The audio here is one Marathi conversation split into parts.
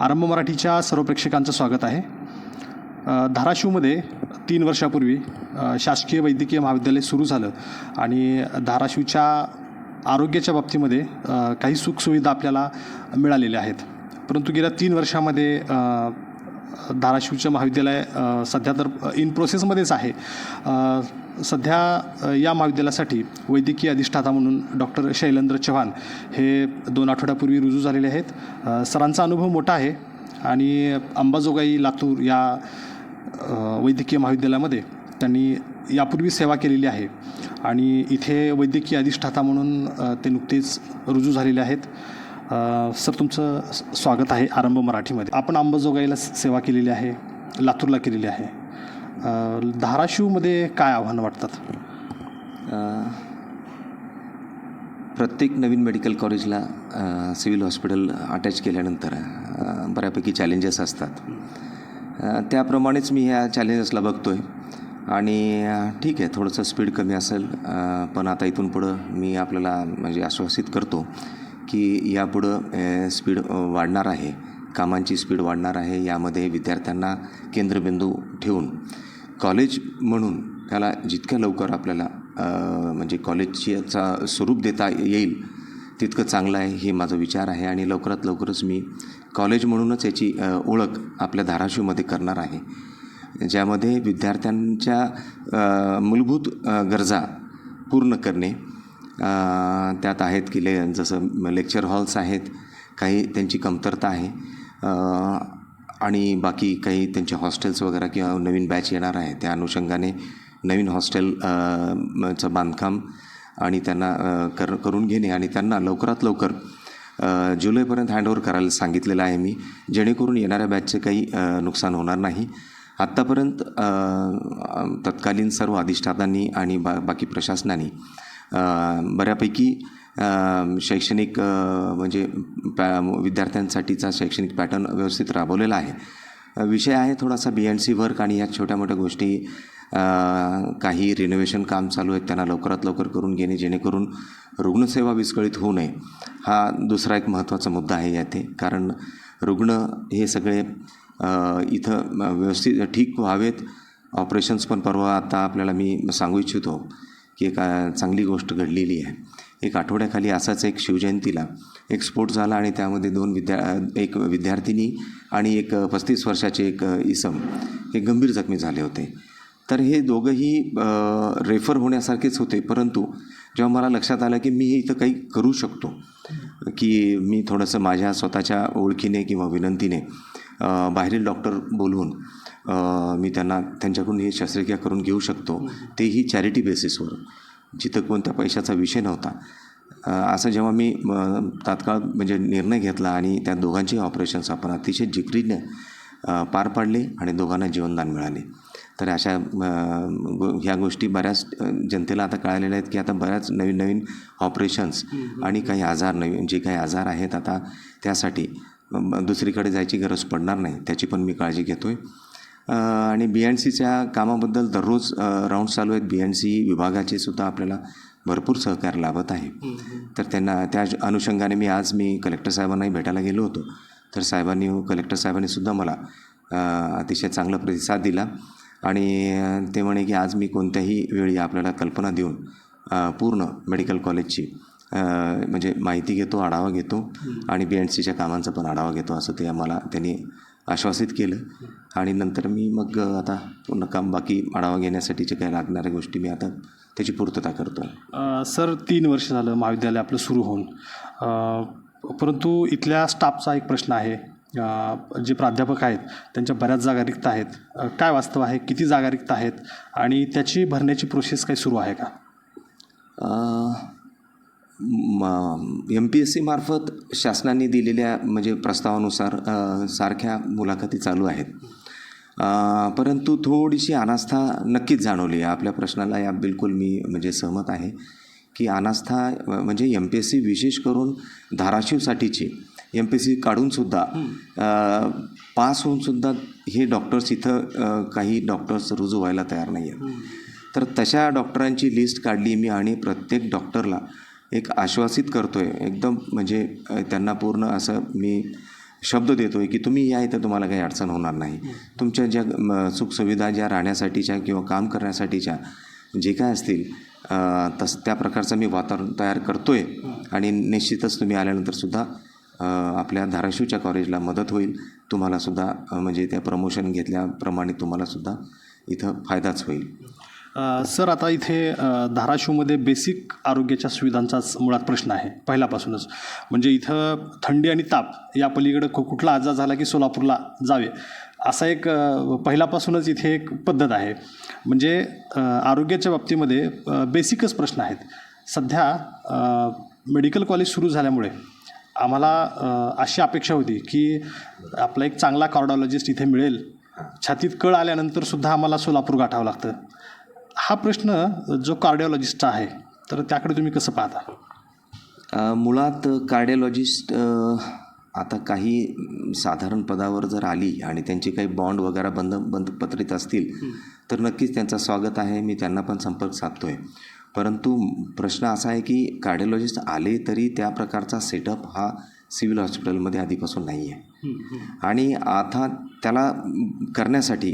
आरंभ मराठीच्या सर्व प्रेक्षकांचं स्वागत आहे. धाराशिवमध्ये तीन वर्षापूर्वी शासकीय वैद्यकीय महाविद्यालय सुरू झालं आणि धाराशिवच्या आरोग्याच्या बाबतीमध्ये काही सुखसुविधा आपल्याला मिळालेल्या आहेत. परंतु गेल्या तीन वर्षामध्ये धाराशिवचं महाविद्यालय सध्या तर इन प्रोसेसमध्येच आहे. सध्या या महाविद्यालयासाठी वैद्यकीय अधिष्ठाता म्हणून डॉक्टर शैलेंद्र चव्हाण हे दोन आठवड्यापूर्वी रुजू झालेले आहेत. सरांचा अनुभव मोठा आहे आणि अंबाजोगाई लातूर या वैद्यकीय महाविद्यालयामध्ये त्यांनी यापूर्वी सेवा केलेली आहे आणि इथे वैद्यकीय अधिष्ठाता म्हणून ते नुकतेच रुजू झालेले आहेत. सर तुमचं स्वागत आहे आरंभ मराठीमध्ये. आपण अंबाजोगाईला सेवा केलेली आहे लातूरला केलेली आहे. धाराशिवमध्ये काय आव्हानं वाटतात? प्रत्येक नवीन मेडिकल कॉलेजला सिव्हिल हॉस्पिटल अटॅच केल्यानंतर बऱ्यापैकी चॅलेंजेस असतात. त्याप्रमाणेच मी ह्या चॅलेंजेसला बघतो आहे आणि ठीक आहे थोडंसं स्पीड कमी असेल पण आता इथून पुढं मी आपल्याला म्हणजे आश्वासित करतो की यापुढं स्पीड वाढणार आहे. कामांची स्पीड वाढणार आहे. यामध्ये विद्यार्थ्यांना केंद्रबिंदू ठेवून. कॉलेज म्हणून त्याला जितक्या लवकर आपल्याला म्हणजे कॉलेजचा स्वरूप देता येईल तितकं चांगलं आहे हे माझा विचार आहे आणि लवकरात लवकरच मी कॉलेज म्हणूनच याची ओळख आपल्या धाराशिवमध्ये करणार आहे. ज्यामध्ये विद्यार्थ्यांच्या मूलभूत गरजा पूर्ण करणे त्यात आहेत की ले जसं लेक्चर हॉल्स आहेत काही त्यांची कमतरता आहे आणि बाकी काही त्यांचे हॉस्टेल्स वगैरे किंवा नवीन बॅच येणार आहे त्या अनुषंगाने नवीन हॉस्टेल चं बांधकाम आणि त्यांना कर करून घेणे आणि त्यांना लवकरात लवकर जुलैपर्यंत हँडओव्हर करायला सांगितलेलं आहे मी. जेणेकरून येणाऱ्या बॅचचं काही नुकसान होणार नाही. आत्तापर्यंत तत्कालीन सर्व अधिष्ठातांनी आणि बा बाकी प्रशासनाने बऱ्यापैकी शैक्षणिक म्हणजे पॅ विद्यार्थ्यांसाठीचा शैक्षणिक पॅटर्न व्यवस्थित राबवलेला आहे. विषय आहे थोडासा बी एन सी वर्क आणि या छोट्या मोठ्या गोष्टी काही रिनोव्हेशन काम चालू आहेत त्यांना लवकरात लवकर करून घेणे जेणेकरून रुग्णसेवा विस्कळीत होऊ नये. हा दुसरा एक महत्त्वाचा मुद्दा आहे याथे कारण रुग्ण हे सगळे इथं व्यवस्थित ठीक व्हावेत. ऑपरेशन्स पण परवा आता आपल्याला मी सांगू इच्छितो की एक चांगली गोष्ट घडलेली आहे. एक आठवड्याखाली असाच एक शिवजयंतीला एक स्फोट झाला आणि त्यामध्ये दोन विद्या एक विद्यार्थिनी आणि एक पस्तीस वर्षाचे एक इसम हे गंभीर जखमी झाले होते. तर हे दोघंही रेफर होण्यासारखेच होते. परंतु जेव्हा मला लक्षात आलं की मी इथं काही करू शकतो की मी थोडंसं माझ्या स्वतःच्या ओळखीने किंवा विनंतीने बाहेरील डॉक्टर बोलवून मी त्यांना त्यांच्याकडून ही शस्त्रक्रिया करून घेऊ शकतो तेही चॅरिटी बेसिसवर. जिथं कोणत्या पैशाचा विषय नव्हता. असं जेव्हा मी तात्काळ म्हणजे निर्णय घेतला आणि त्या दोघांची ऑपरेशन्स आपण अतिशय जिकरीने पार पाडले आणि दोघांना जीवनदान मिळाले. तर अशा ह्या गोष्टी बऱ्याच जनतेला आता कळालेल्या आहेत की आता बऱ्याच नवीन नवीन ऑपरेशन्स आणि काही आजार नवीन जे काही आजार आहेत आता त्यासाठी दुसरीकडे जायची गरज पडणार नाही त्याची पण मी काळजी घेतो आहे आणि बी एन सीच्या कामाबद्दल दररोज राऊंड चालू आहेत. बी एन सी विभागाचे सुद्धा आपल्याला भरपूर सहकार्य लाभत आहे. तर त्यांना त्या अनुषंगाने मी आज मी कलेक्टर साहेबांनाही भेटायला गेलो होतो. तर साहेबांनी कलेक्टर साहेबांनी सुद्धा मला अतिशय चांगला प्रतिसाद दिला. आणि ते म्हणे की आज मी कोणत्याही वेळी आपल्याला कल्पना देऊन पूर्ण मेडिकल कॉलेजची म्हणजे माहिती घेतो आढावा घेतो. आणि बी एन सीच्या कामांचा पण आढावा घेतो असं ते आम्हाला त्यांनी आश्वासित केलं. आणि नंतर मी मग आता पूर्ण काम बाकी आढावा घेण्यासाठीचे काही लागणाऱ्या गोष्टी मी आता त्याची पूर्तता करतो. सर तीन वर्ष झालं महाविद्यालय आपलं सुरू होऊन. परंतु इथल्या स्टाफचा एक प्रश्न आहे. जे प्राध्यापक आहेत त्यांच्या बऱ्याच जागा रिक्त आहेत. काय वास्तव आहे? किती जागा रिक्त आहेत? आणि त्याची भरण्याची प्रोसेस काही सुरू आहे का? एम पी एस सीमार्फत शासनाने दिलेल्या म्हणजे प्रस्तावानुसार सारख्या मुलाखती चालू आहेत. परंतु थोडीशी अनास्था नक्कीच जाणवली. आहे आपल्या प्रश्नाला या बिलकुल मी म्हणजे सहमत आहे की अनास्था म्हणजे एम पी एस सी विशेष करून धाराशिवसाठीची एम पी एस सी काढूनसुद्धा पास होऊनसुद्धा हे डॉक्टर्स इथं काही डॉक्टर्स रुजू व्हायला तयार नाही आहेत तर तशा डॉक्टरांची लिस्ट काढली मी आणि प्रत्येक डॉक्टरला एक आश्वासित करतो आहे एकदम म्हणजे त्यांना पूर्ण असं मी शब्द देतो आहे की तुम्ही या इथं तुम्हाला काही अडचण होणार नाही. तुमच्या ज्या सुखसुविधा ज्या राहण्यासाठीच्या किंवा काम करण्यासाठीच्या जे काय असतील तस त्या प्रकारचं मी वातावरण तयार करतो आहे आणि निश्चितच तुम्ही आल्यानंतरसुद्धा आपल्या धाराशिवच्या कॉलेजला मदत होईल. तुम्हालासुद्धा म्हणजे त्या प्रमोशन घेतल्याप्रमाणे तुम्हालासुद्धा इथं फायदाच होईल. सर आता इथे धाराशिवमध्ये बेसिक आरोग्याच्या सुविधांचाच मुळात प्रश्न आहे पहिल्यापासूनच. म्हणजे इथं थंडी आणि ताप या पलीकडं कु कुठला आजार झाला की सोलापूरला जावे असा एक पहिल्यापासूनच इथे एक पद्धत आहे. म्हणजे आरोग्याच्या बाबतीमध्ये बेसिकच प्रश्न आहेत. सध्या मेडिकल कॉलेज सुरू झाल्यामुळे आम्हाला अशी अपेक्षा होती की आपला एक चांगला कार्डॉलॉजिस्ट इथे मिळेल. छातीत कळ आल्यानंतर सुद्धा आम्हाला सोलापूर गाठावं लागतं. हा प्रश्न जो कार्डिओलॉजिस्टचा आहे तर त्याकडे तुम्ही कसं पाहता? मुळात कार्डिओलॉजिस्ट आता काही साधारण पदावर जर आली आणि त्यांचे काही बॉन्ड वगैरे बंद बंद पत्रित असतील तर नक्कीच त्यांचं स्वागत आहे. मी त्यांना पण संपर्क साधतो आहे परंतु प्रश्न असा आहे की कार्डिओलॉजिस्ट आले तरी त्या प्रकारचा सेटअप हा सिव्हिल हॉस्पिटलमध्ये आधीपासून नाही आहे. आणि आता त्याला करण्यासाठी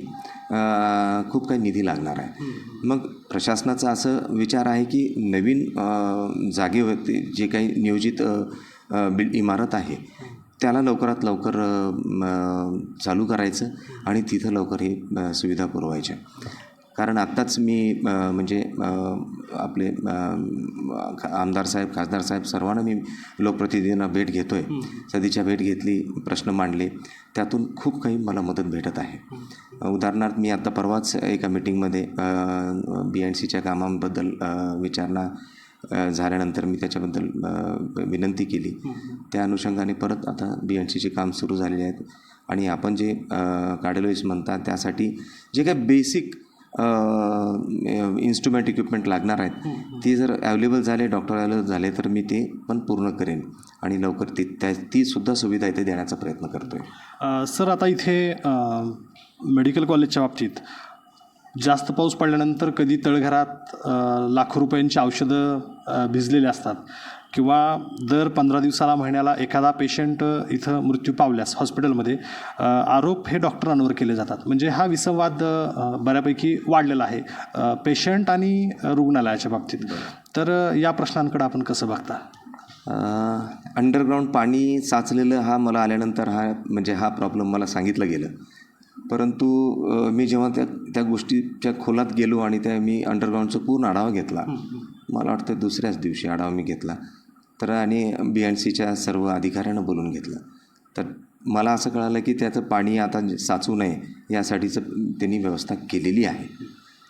खूप काही निधी लागणार आहे. मग प्रशासनाचा असं विचार आहे की नवीन जागेवरती जे काही नियोजित बिल इमारत आहे त्याला लवकरात लवकर चालू करायचं आणि तिथं लवकर ही सुविधा पुरवायच्या. कारण आत्ताच मी म्हणजे आपले आमदार साहेब खासदार साहेब सर्वांना मी लोकप्रतिनिधींना भेट घेतो आहे सदीच्या भेट घेतली प्रश्न मांडले. त्यातून खूप काही मला मदत भेटत आहे. उदाहरणार्थ मी आत्ता परवाच एका मिटिंगमध्ये बी एन सीच्या कामांबद्दल विचारणा झाल्यानंतर मी त्याच्याबद्दल विनंती केली. त्या अनुषंगाने परत आता बी एन सीचे काम सुरू झालेले आहेत. आणि आपण जे कार्डिओलॉजिस्ट म्हणतात त्यासाठी जे काही बेसिक इन्स्ट्रुमेंट इक्विपमेंट लागणार आहेत. ते जर अवेलेबल झाले डॉक्टर अवेलेबल झाले तर मी ते पण पूर्ण करेन. आणि लवकर ती त्या तीसुद्धा सुविधा इथे देण्याचा प्रयत्न करतो आहे सर आता इथे मेडिकल कॉलेजच्या बाबतीत जास्त पाऊस पडल्यानंतर कधी तळघरात लाखो रुपयांची औषधं भिजलेली असतात. किंवा दर पंधरा दिवसाला महिन्याला एखादा पेशंट इथं मृत्यू पावल्यास हॉस्पिटलमध्ये आरोप हे डॉक्टरांवर केले जातात. म्हणजे हा विसंवाद बऱ्यापैकी वाढलेला आहे. पेशंट आणि रुग्णालयाच्या बाबतीत. तर या प्रश्नांकडे आपण कसं बघता? अंडरग्राऊंड पाणी साचलेलं हा मला आल्यानंतर हा म्हणजे हा प्रॉब्लेम मला सांगितलं गेलं. परंतु मी जेव्हा त्या त्या गोष्टीच्या खोलात गेलो आणि त्या मी अंडरग्राऊंडचा पूर्ण आढावा घेतला मला वाटतं दुसऱ्याच दिवशी आढावा मी घेतला. तर आणि बी एन सीच्या सर्व अधिकाऱ्यांना बोलून घेतलं. तर मला असं कळालं की त्याचं पाणी आता साचू नये यासाठीचं त्यांनी व्यवस्था केलेली आहे.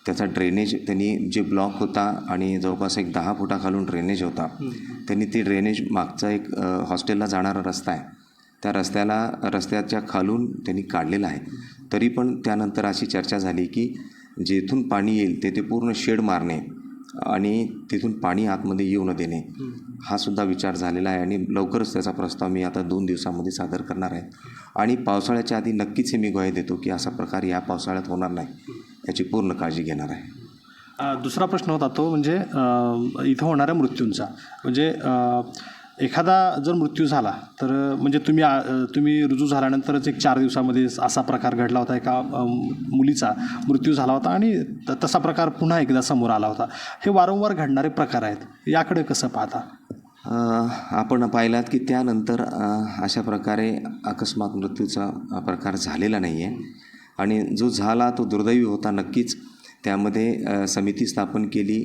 त्याचा ड्रेनेज त्यांनी जे ब्लॉक होता आणि जवळपास एक दहा फुटाखालून ड्रेनेज होता त्यांनी ते ड्रेनेज मागचा एक हॉस्टेलला जाणारा रस्ता आहे. त्या रस्त्याला रस्त्याच्या खालून त्यांनी काढलेला आहे. तरी पण त्यानंतर अशी चर्चा झाली की जेथून पाणी येईल ते ते पूर्ण शेड मारणे आणि तिथून पाणी आतमध्ये येऊ न देणे. हा सुद्धा विचार झालेला आहे आणि लवकरच त्याचा प्रस्ताव मी आता दोन दिवसामध्ये सादर करणार आहे. आणि पावसाळ्याच्या आधी नक्कीच हे मी ग्वाही देतो की असा प्रकार या पावसाळ्यात होणार नाही. याची पूर्ण काळजी घेणार आहे. दुसरा प्रश्न होता तो म्हणजे इथं होणाऱ्या मृत्यूंचा. म्हणजे एखादा जर मृत्यू झाला तर म्हणजे तुम्ही तुम्ही रुजू झाल्यानंतरच एक चार दिवसामध्ये असा प्रकार घडला होता एका मुलीचा मृत्यू झाला होता आणि त- तसा प्रकार पुन्हा एकदा समोर आला होता. हे वारंवार घडणारे प्रकार आहेत याकडे कसं पाहता? आपण पाहिलात की त्यानंतर अशा प्रकारे अकस्मात मृत्यूचा प्रकार झालेला नाही आहे आणि जो झाला तो दुर्दैवी होता नक्कीच. त्यामध्ये समिती स्थापन केली.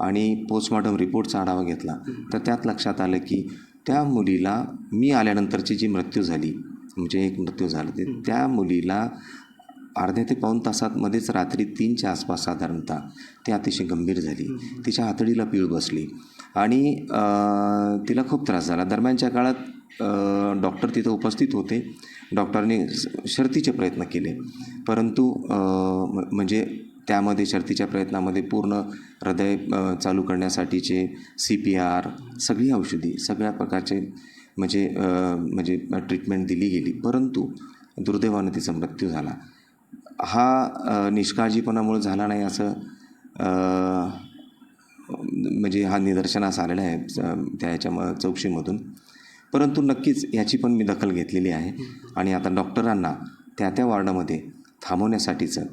आणि पोस्टमॉर्टम रिपोर्टचा आढावा घेतला. तर त्यात लक्षात आलं की त्या मुलीला मी आल्यानंतरची जी मृत्यू झाली म्हणजे एक मृत्यू झाला ते त्या मुलीला अर्ध्या ते पाऊण तासातमध्येच रात्री तीनच्या आसपास साधारणतः ती अतिशय गंभीर झाली. तिच्या हातडीला पीळ बसली. आणि तिला खूप त्रास झाला. दरम्यानच्या काळात डॉक्टर तिथं उपस्थित होते. डॉक्टरने शर्थीचे प्रयत्न केले. परंतु म्हणजे त्यामध्ये शर्थीच्या प्रयत्नामध्ये पूर्ण हृदय चालू करण्यासाठीचे सी पी आर सगळी औषधी सगळ्या प्रकारचे म्हणजे म्हणजे ट्रीटमेंट दिली गेली. परंतु दुर्दैवानं तिचा मृत्यू झाला. हा निष्काळजीपणामुळे झाला नाही असं म्हणजे हा निदर्शनास आलेला आहे त्या ह्याच्या म- चौकशीमधून. परंतु नक्कीच याची पण मी दखल घेतलेली आहे. आणि आता डॉक्टरांना त्या त्या वॉर्डामध्ये थांबवण्यासाठीचं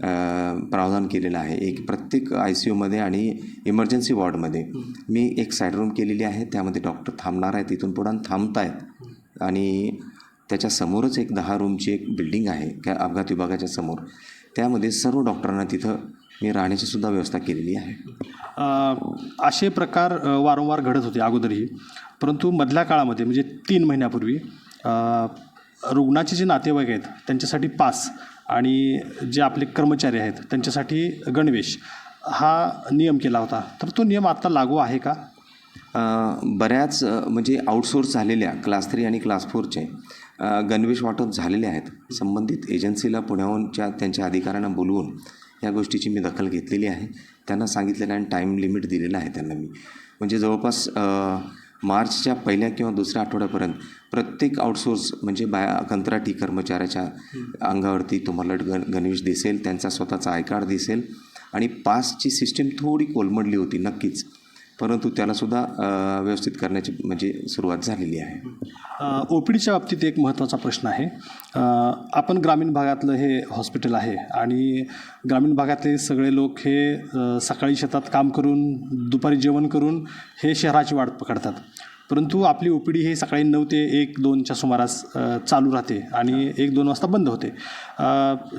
प्रावधान केलेलं आहे. एक प्रत्येक आय सी यूमध्ये आणि इमर्जन्सी वॉर्डमध्ये मी एक साईड रूम केलेली आहे. त्यामध्ये डॉक्टर थांबणार आहे. तिथून पुढं थांबत आहेत आणि त्याच्या समोरच एक दहा रूमची एक बिल्डिंग आहे. त्या अपघात विभागाच्या समोर. त्यामध्ये सर्व डॉक्टरांना तिथं मी राहण्याची सुद्धा व्यवस्था केलेली आहे. असे प्रकार वारंवार घडत होते अगोदरही. परंतु मधल्या काळामध्ये म्हणजे तीन महिन्यापूर्वी रुग्णाचे जे नातेवाईक आहेत त्यांच्यासाठी पास आणि जे आपले कर्मचारी आहेत त्यांच्यासाठी गणवेश हा नियम केला होता. तर तो नियम आत्ता लागू आहे का? बऱ्याच म्हणजे आउटसोर्स झालेल्या क्लास थ्री आणि क्लास फोरचे गणवेश वाटप झालेले आहेत. संबंधित एजन्सीला पुण्याहूनच्या त्यांच्या अधिकाऱ्यांना बोलवून या गोष्टीची मी दखल घेतलेली आहे. त्यांना सांगितलेलं आणि टाईम लिमिट दिलेलं आहे त्यांना मी. म्हणजे जवळपास मार्चच्या पहिल्या किंवा दुसऱ्या आठवड्यापर्यंत प्रत्येक आउटसोर्स म्हणजे बाया कंत्राटी कर्मचाऱ्याच्या अंगावरती तुम्हाला गण गणवेश दिसेल त्यांचा स्वतःचा आय कार्ड दिसेल आणि पासची सिस्टीम थोडी कोलमडली होती नक्कीच. परंतु त्यालासुद्धा व्यवस्थित करण्याची म्हणजे सुरुवात झालेली आहे. ओ पी डीच्या बाबतीत एक महत्त्वाचा प्रश्न आहे. आपण ग्रामीण भागातलं हे हॉस्पिटल आहे आणि ग्रामीण भागातले सगळे लोक हे सकाळी शेतात काम करून दुपारी जेवण करून हे शहराची वाट पकडतात. परंतु आपली ओ पी डी ही सकाळी नऊ ते एक दोनच्या सुमारास चालू राहते आणि एक दोन वाजता बंद होते.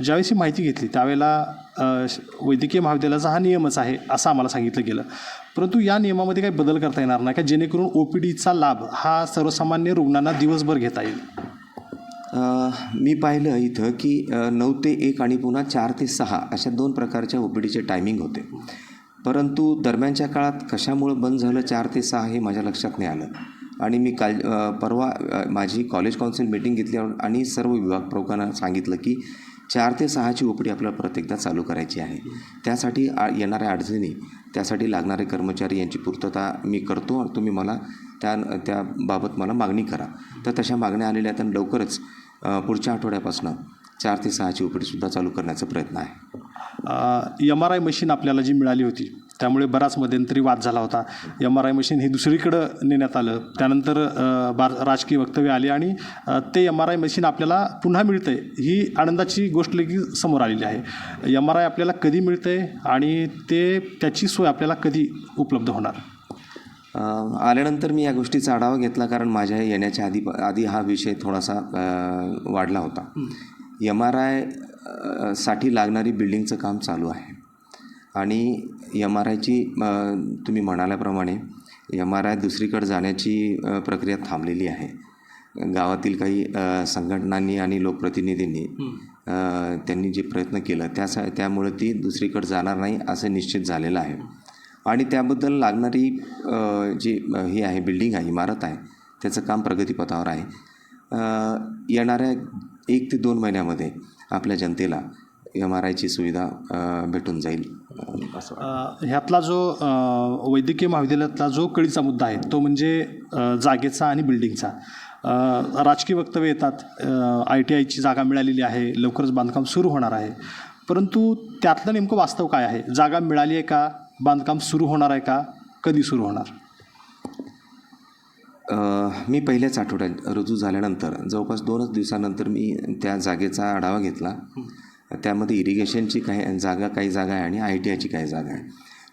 ज्यावेळेस ही माहिती घेतली त्यावेळेला श- वैद्यकीय महाविद्यालयाचा हा नियमच आहे असं आम्हाला सांगितलं गेलं. परंतु या नियमामध्ये काही बदल करता येणार नाही का जेणेकरून ओ पी डीचा लाभ हा सर्वसामान्य रुग्णांना दिवसभर घेता येईल. मी पाहिलं इथं की नऊ ते एक आणि पुन्हा चार ते सहा अशा दोन प्रकारच्या ओ पी डीचे टायमिंग होते. परंतु दरम्यानच्या काळात कशामुळं बंद झालं चार ते सहा हे माझ्या लक्षात नाही आलं. आणि मी काल परवा माझी कॉलेज काउन्सिल मीटिंग घेतली आणि सर्व विभाग प्रमुखांना सांगितलं की चार ते सहाची ओपडी आपल्याला प्रत्येकदा चालू करायची आहे. त्यासाठी आ येणाऱ्या अडचणी त्यासाठी लागणारे कर्मचारी यांची पूर्तता मी करतो आणि तुम्ही मला त्या त्याबाबत मला मागणी करा. तर तशा मागण्या आलेल्या आहेत आणि लवकरच पुढच्या आठवड्यापासून चार ते सहाची ओपीडीसुद्धा चालू करण्याचा प्रयत्न आहे. एम आर आय मशीन आपल्याला जी मिळाली होती त्यामुळे बराच मध्यंतरी वाद झाला होता. एम आर आय मशीन हे दुसरीकडं नेण्यात आलं. त्यानंतर बार राजकीय वक्तव्य आली आणि ते एम आर आय मशीन आपल्याला पुन्हा मिळतंय. ही आनंदाची गोष्ट लगेच समोर आलेली आहे. एम आर आय आपल्याला कधी मिळतंय आणि ते त्याची सोय आपल्याला कधी उपलब्ध होणार? आल्यानंतर मी या गोष्टीचा आढावा घेतला कारण माझ्या येण्याच्या आधी आधी हा विषय थोडासा वाढला होता. एम आर आयसाठी लागणारी बिल्डिंगचं काम चालू आहे. आणि एम आर आयची तुम्ही म्हणाल्याप्रमाणे एम आर आय दुसरीकडे जाण्याची प्रक्रिया थांबलेली आहे. गावातील काही संघटनांनी आणि लोकप्रतिनिधींनी त्यांनी जे प्रयत्न केलं त्यासा त्यामुळे ती दुसरीकडे जाणार नाही असं निश्चित झालेलं आहे. आणि त्याबद्दल लागणारी जी ही आहे बिल्डिंग आहे इमारत आहे त्याचं काम प्रगतीपथावर आहे. येणाऱ्या एक ते दोन महिन्यामध्ये आपल्या जनतेला एम आर आयची सुविधा भेटून जाईल. असं ह्यातला जो वैद्यकीय महाविद्यालयातला जो कळीचा मुद्दा आहे तो म्हणजे जागेचा आणि बिल्डिंगचा. राजकीय वक्तव्य येतात. आय टी आयची जागा मिळालेली आहे लवकरच बांधकाम सुरू होणार आहे. परंतु त्यातलं नेमकं वास्तव काय आहे? जागा मिळाली आहे का? बांधकाम सुरू होणार आहे का? कधी सुरू होणार? मी पहिल्याच आठवड्यात रुजू झाल्यानंतर जवळपास दोनच दिवसानंतर मी त्या जागेचा आढावा घेतला. त्यामध्ये इरिगेशनची काही जागा काही जागा आहे आणि आय टी आयची काही जागा आहे.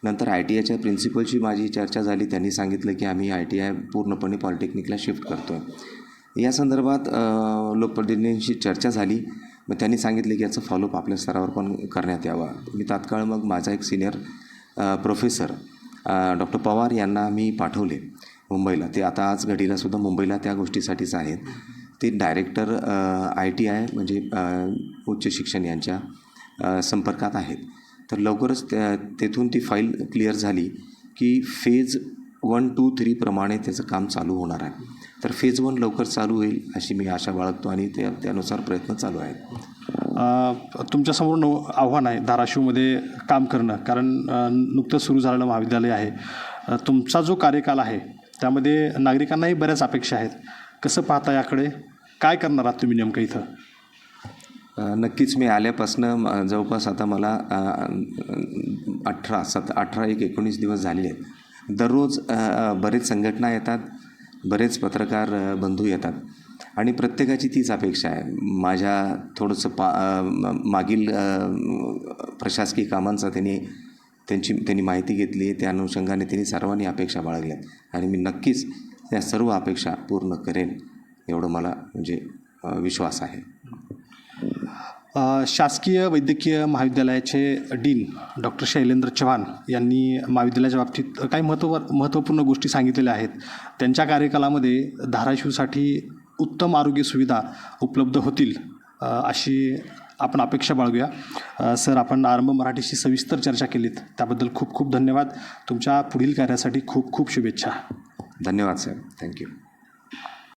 नंतर आय टी आयच्या प्रिन्सिपलशी माझी चर्चा झाली. त्यांनी सांगितलं की आम्ही आय टी आय पूर्णपणे पॉलिटेक्निकला शिफ्ट करतो आहे या संदर्भात लोकप्रतिनिधींशी चर्चा झाली. मग त्यांनी सांगितले की याचं फॉलोअप आपल्या स्तरावर पण करण्यात यावा. मी तात्काळ मग माझा एक सिनियर प्रोफेसर डॉक्टर पवार यांना मी पाठवले. मुंबईला. ते आता आज घडीला सुद्धा मुंबईला त्या गोष्टीसाठीच आहेत. ते डायरेक्टर आय टी आय म्हणजे उच्च शिक्षण यांच्या संपर्कात आहेत. तर लवकरच त्या तेथून ती फाईल क्लिअर झाली की फेज वन टू थ्रीप्रमाणे त्याचं काम चालू होणार आहे. तर फेज वन लवकर चालू होईल अशी मी आशा बाळगतो आणि ते त्यानुसार प्रयत्न चालू आहेत. तुमच्यासमोर नव आव्हान आहे धाराशिवमध्ये काम करणं. कारण नुकतं सुरू झालेलं महाविद्यालय आहे. तुमचा जो कार्यकाल आहे त्यामध्ये नागरिकांनाही बऱ्याच अपेक्षा आहेत. कसं पाहता याकडे? काय करणार आहात तुम्ही नेमकं इथं? नक्कीच मी आल्यापासनं जवळपास आता मला अठरा सत अठरा एक एकोणीस दिवस झालेले आहेत. दररोज बरेच संघटना येतात बरेच पत्रकार बंधू येतात. आणि प्रत्येकाची तीच अपेक्षा आहे. माझ्या थोडंसं पा मागील प्रशासकीय कामांचा त्यांनी त्यांची त्यांनी माहिती घेतली त्या अनुषंगाने त्यांनी सर्वांनी अपेक्षा बाळगल्या आणि मी नक्कीच या सर्व अपेक्षा पूर्ण करेन एवढं मला म्हणजे विश्वास आहे. शासकीय वैद्यकीय महाविद्यालयाचे डीन डॉक्टर शैलेंद्र चव्हाण यांनी महाविद्यालयाच्या बाबतीत काही महत्त्व महत्त्वपूर्ण गोष्टी सांगितलेल्या आहेत. त्यांच्या कार्यकालामध्ये धाराशिवसाठी उत्तम आरोग्य सुविधा उपलब्ध होतील अशी आपण अपेक्षा बाळगूया. सर आपण आरंभ मराठीशी सविस्तर चर्चा केलीत. त्याबद्दल खूप खूप धन्यवाद. तुमच्या पुढील कार्यासाठी खूप खूप शुभेच्छा. धन्यवाद सर. थँक्यू